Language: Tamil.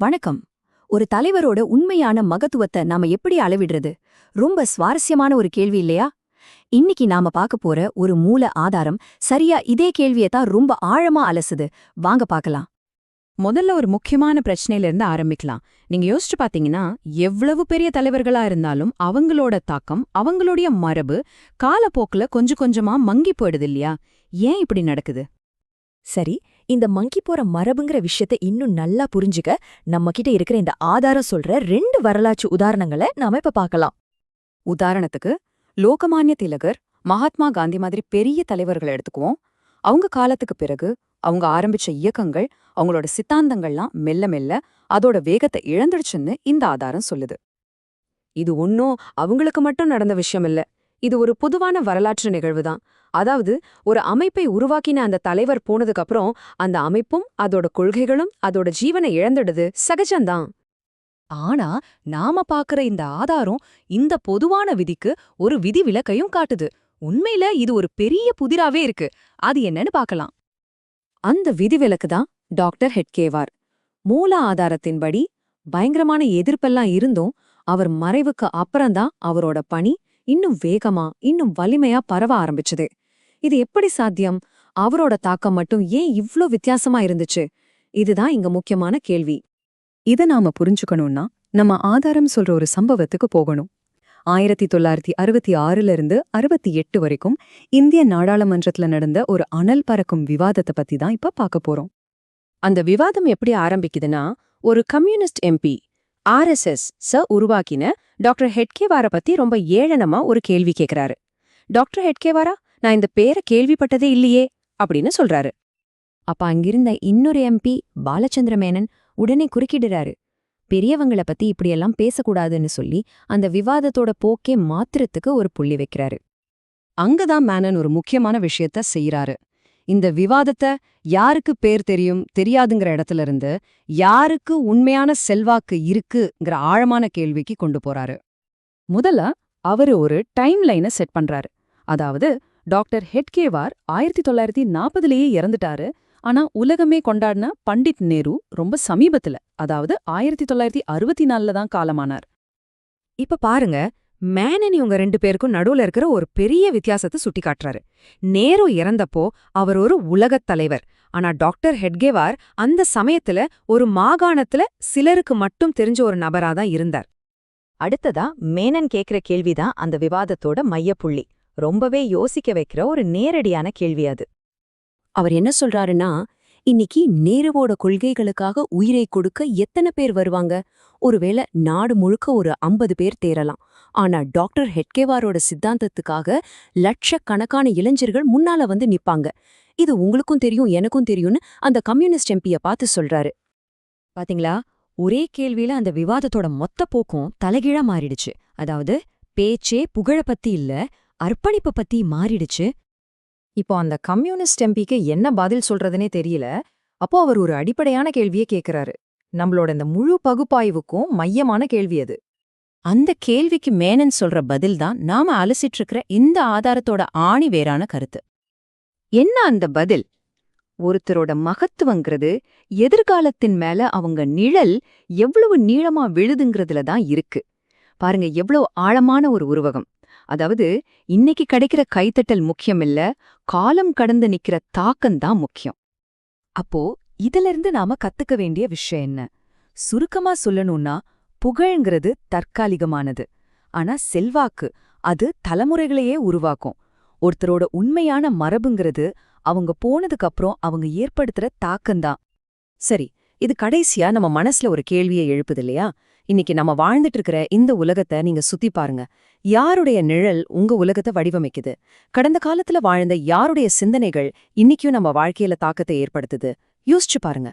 வணக்கம். ஒரு தலைவரோட உண்மையான மகத்துவத்தை நாம எப்படி அளவிடுறது? ரொம்ப சுவாரஸ்யமான ஒரு கேள்வி இல்லையா? இன்னைக்கு நாம பார்க்க போற ஒரு மூல ஆதாரம் சரியா இதே கேள்வியை தான் ரொம்ப ஆழமா அலசுது. வாங்க பார்க்கலாம். முதல்ல ஒரு முக்கியமான பிரச்சனையில இருந்து ஆரம்பிக்கலாம். நீங்க யோசிச்சு பாத்தீங்கன்னா எவ்வளவு பெரிய தலைவர்களா இருந்தாலும் அவங்களோட தாக்கம் அவங்களுடைய மரபு காலப்போக்குல கொஞ்சம் கொஞ்சமா மங்கி போயிடுது இல்லையா? ஏன் இப்படி நடக்குது? சரி இந்த மங்கி போற மரபுங்கிற விஷயத்த இன்னும் நல்லா புரிஞ்சுக்க நம்ம கிட்ட இருக்கிற இந்த ஆதாரம் சொல்ற ரெண்டு வரலாற்று உதாரணங்களை நாம இப்ப பார்க்கலாம். உதாரணத்துக்கு லோகமானிய திலகர் மகாத்மா காந்தி மாதிரி பெரிய தலைவர்களை எடுத்துக்குவோம். அவங்க காலத்துக்கு பிறகு அவங்க ஆரம்பிச்ச இயக்கங்கள் அவங்களோட சித்தாந்தங்கள்லாம் மெல்ல மெல்ல அதோட வேகத்தை இழந்துடுச்சுன்னு இந்த ஆதாரம் சொல்லுது. இது ஒன்னும் அவங்களுக்கு மட்டும் நடந்த விஷயம் இல்ல. இது ஒரு பொதுவான வரலாற்று நிகழ்வுதான். அதாவது ஒரு அமைப்பை உருவாக்கின அந்த தலைவர் போனதுக்கப்புறம் அந்த அமைப்பும் அதோட கொள்கைகளும் அதோட ஜீவனை இழந்துடுது. சகஜம்தான். ஆனா நாம பாக்குற இந்த ஆதாரம் இந்த பொதுவான விதிக்கு ஒரு விதி விலக்கையும் காட்டுது. உண்மையில இது ஒரு பெரிய புதிராவே இருக்கு. அது என்னன்னு பார்க்கலாம் அந்த விதிவிலக்கு தான் டாக்டர் ஹெட்கேவார். மூல ஆதாரத்தின்படி பயங்கரமான எதிர்ப்பெல்லாம் இருந்தும் அவர் மறைவுக்கு அப்புறம்தான் அவரோட பணி இன்னும் வேகமா இன்னும் வலிமையா பரவ ஆரம்பிச்சது. இது எப்படி சாத்தியம்? அவரோட தாக்கம் மட்டும் ஏன் இவ்ளோ வித்தியாசமா இருந்துச்சு? இதுதான் இங்க முக்கியமான கேள்வி. இத நாம புரிஞ்சுக்கணும்னா நம்ம ஆதாரம் சொல்ற ஒரு சம்பவத்துக்கு போகணும். ஆயிரத்தி தொள்ளாயிரத்தி அறுபத்தி ஆறுல இருந்து அறுபத்தி எட்டு வரைக்கும் இந்திய நாடாளுமன்றத்துல நடந்த ஒரு அனல் பறக்கும் விவாதத்தை பத்தி தான் இப்ப பார்க்க போறோம். அந்த விவாதம் எப்படி ஆரம்பிக்குதுன்னா ஒரு கம்யூனிஸ்ட் எம்பி ஆர்எஸ்எஸ் ச உருவாக்கின டாக்டர் ஹெட்கேவார பத்தி ரொம்ப ஏழனமா ஒரு கேள்வி கேக்குறாரு. டாக்டர் ஹெட்கேவாரா? நான் இந்த பேரை கேள்விப்பட்டதே இல்லையே அப்படின்னு சொல்றாரு. அப்ப அங்கிருந்த இன்னொரு எம்பி பாலச்சந்திர மேனன் உடனே குறுக்கிடுறாரு. பெரியவங்கள பத்தி இப்படியெல்லாம் பேசக்கூடாதுன்னு சொல்லி அந்த விவாதத்தோட போக்கே மாத்திரத்துக்கு ஒரு புள்ளி வைக்கிறாரு. அங்கதான் மேனன் ஒரு முக்கியமான விஷயத்த செய்யறாரு இந்த விவாதத்தை யாருக்கு பேர் தெரியும் தெரியாதுங்கிற இடத்துல இருந்து யாருக்கு உண்மையான செல்வாக்கு இருக்குங்கிற ஆழமான கேள்விக்கு கொண்டு போறாரு. முதல்ல அவரு ஒரு டைம் லைனை செட் பண்றாரு. அதாவது டாக்டர் ஹெட்கேவார் ஆயிரத்தி தொள்ளாயிரத்தி நாற்பதுலேயே இறந்துட்டாரு. ஆனா உலகமே கொண்டாடின பண்டிட் நேரு ரொம்ப சமீபத்துல அதாவது ஆயிரத்தி தொள்ளாயிரத்தி அறுபத்தி நாலுல தான் காலமானார். இப்ப பாருங்க மேனன் இவங்க ரெண்டு பேருக்கும் நடுவுல இருக்கிற ஒரு பெரிய வித்தியாசத்தை சுட்டி காட்டுறாரு நேரு இறந்தப்போ அவர் ஒரு உலகத் தலைவர். ஆனா டாக்டர் ஹெட்கேவார் அந்த சமயத்துல ஒரு மாகாணத்துல சிலருக்கு மட்டும் தெரிஞ்ச ஒரு நபரா தான் இருந்தார். அடுத்ததா மேனன் கேக்குற கேள்விதான் அந்த விவாதத்தோட மையப்புள்ளி. ரொம்பவே யோசிக்க வைக்கிற ஒரு நேரடியான கேள்வி அது. அவர் என்ன சொல்றாருன்னா இன்னைக்கு நேருவோட கொள்கைகளுக்காக உயிரை கொடுக்க எத்தனை பேர் வருவாங்க? ஒருவேளை நாடு முழுக்க ஒரு ஐம்பது பேர் தேரலாம் ஆனா டாக்டர் ஹெட்கேவாரோட சித்தாந்தத்துக்காக லட்சக்கணக்கான இளைஞர்கள் முன்னால வந்து நிப்பாங்க. இது உங்களுக்கும் தெரியும் எனக்கும் தெரியும்னு அந்த கம்யூனிஸ்ட் எம்பிய பார்த்து சொல்றாரு. பாத்தீங்களா? ஒரே கேள்வியில அந்த விவாதத்தோட மொத்த போக்கும் தலைகீழா மாறிடுச்சு. அதாவது பேச்சே புகழ பத்தி இல்ல அர்ப்பணிப்பு பத்தி மாறிடுச்சு. இப்போ அந்த கம்யூனிஸ்ட் எம்பிக்கு என்ன பதில் சொல்றதுனே தெரியல. அப்போ அவர் ஒரு அடிப்படையான கேள்வியை கேக்குறாரு. நம்மளோட இந்த முழு பகுப்பாய்வுக்கும் மையமான கேள்வி அது. அந்த கேள்விக்கு மேனன் சொல்ற பதில் தான் நாம அலசிட்டு இருக்கிற இந்த ஆதாரத்தோட ஆணி வேறான கருத்து. என்ன அந்த பதில்? ஒருத்தரோட மகத்துவங்கிறது எதிர்காலத்தின் மேல அவங்க நிழல் எவ்வளவு நீளமா விழுதுங்கிறதுல தான் இருக்கு. பாருங்க எவ்வளோ ஆழமான ஒரு உருவகம். அதாவது இன்னைக்கு கிடைக்கிற கைத்தட்டல் முக்கியம் இல்ல காலம் கடந்து நிக்கிற தாக்கம்தான் முக்கியம். அப்போ இதிலிருந்து நாம கத்துக்க வேண்டிய விஷயம் என்ன? சுருக்கமா சொல்லணும்னா புகழ்ங்கிறது தற்காலிகமானது. ஆனா செல்வாக்கு அது தலைமுறைகளையே உருவாக்கும். ஒருத்தரோட உண்மையான மரபுங்கிறது அவங்க போனதுக்கு அப்புறம் அவங்க ஏற்படுத்துற தாக்கம்தான் சரி இது கடைசியா நம்ம மனசுல ஒரு கேள்வியை எழுப்புது இல்லையா இன்னைக்கு நம்ம வாழ்ந்துட்டு இருக்கிற இந்த உலகத்தை நீங்க சுத்தி பாருங்க. யாருடைய நிழல் உங்க உலகத்தை வடிவமைக்குது? கடந்த காலத்துல வாழ்ந்த யாருடைய சிந்தனைகள் இன்னைக்கும் நம்ம வாழ்க்கையில தாக்கத்தை ஏற்படுத்துது? யோசிச்சு பாருங்க.